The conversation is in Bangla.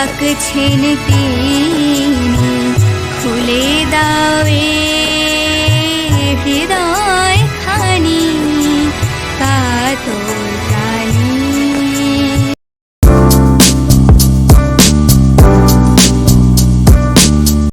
ডাকছেন তিনি খুলে দাও হৃদয় খানি কাতো